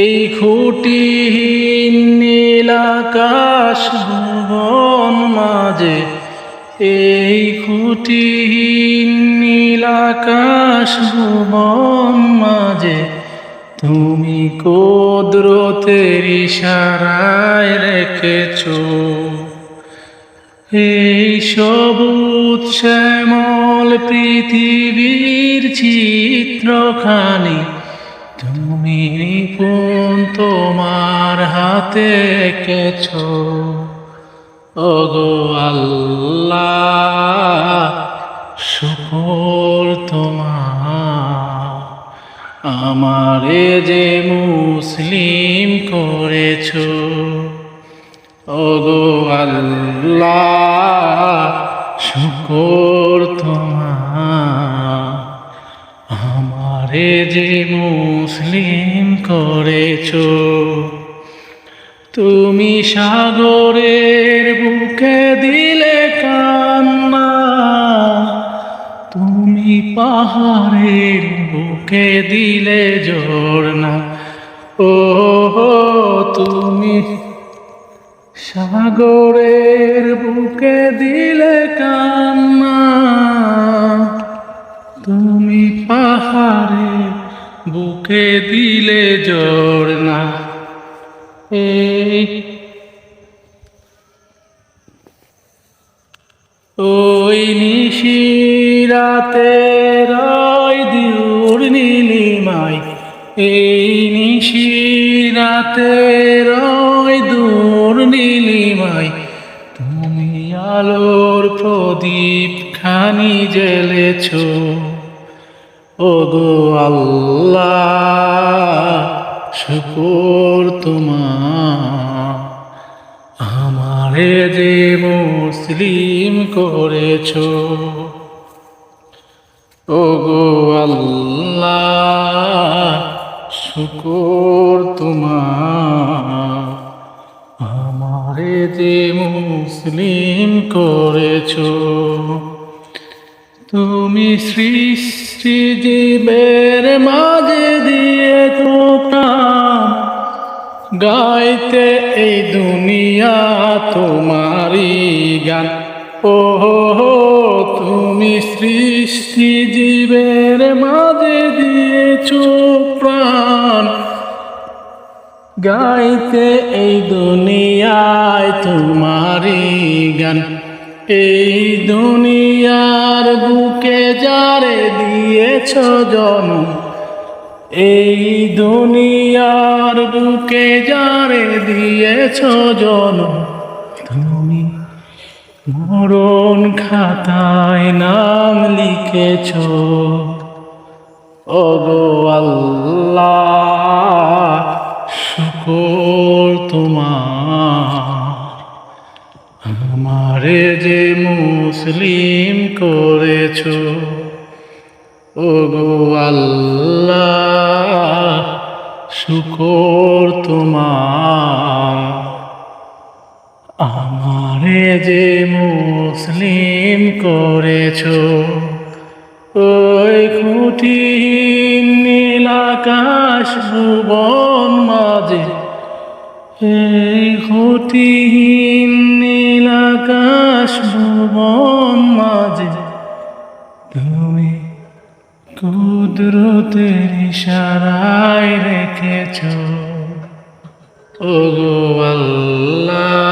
এই খুঁটিহীন নীলাকাশ ভুবন মাঝে, এই খুঁটিহীন নীলাকাশ ভুবন মাঝে, তুমি কোদরতের ইশারায় রেখেছ। এই সবুজ শ্যামল পৃথিবীর চিত্রখানি তুমি নিপুণ তোমার হাতে এঁকেছ? ওগো আল্লাহ, শুকর তোমার। আমারে যে মুসলিম করেছ। ওগো আল্লাহ, শুকর তোমার। আমারে যে মুসলিম করেছ। তুমি সাগরের বুকে দিলে কান্না। তুমি পাহাড়ের বুকে দিলে ঝর্ণা। ও তুমি সাগরের বুকে দিলে কান্না। বুকে দিলে ঝর্ণা এই ওই নিশিরাতে রয় দিউর নীলিমাই এই নিশিরাতে রয় দূর নীলিমাই তুমি আলোর প্রদীপ খানি জ্বেলেছ। ওগো আল্লাহ, শুকুর তোমার। আমারে যে মুসলিম করেছ, ওগো আল্লাহ, শুকুর তোমার। আমারে যে মুসলিম করেছ তুমি সৃষ্টি জীবের মাঝে দিয়ে তো প্রাণ। গাইতে এই দুনিয়া তোমারি গান। ও হো তুমি সৃষ্টি জীবের মাঝে দিয়েছ প্রাণ। গাইতে এই দুনিয়ায় তোমারি গান। এই দুনিয়ার বুকে যারে দিয়েছ জন্ম এই দুনিয়ার বুকে যারে দিয়েছ জন তুমি মরণ খাতায় নাম লিখেছ, ওগো আল্লাহ। আমারে যে মুসলিম করেছ, ওগো আল্লাহ, শুকর তোমার। আমারে যে মুসলিম করেছ, ওই খুঁটি নীলাকাশ ভুবন মাঝে খুঁটিহীন নীলাকাশ ভুবন মাঝে। তুমি কুদরতের ইশারায় রেখেছ। ওগো আল্লাহ।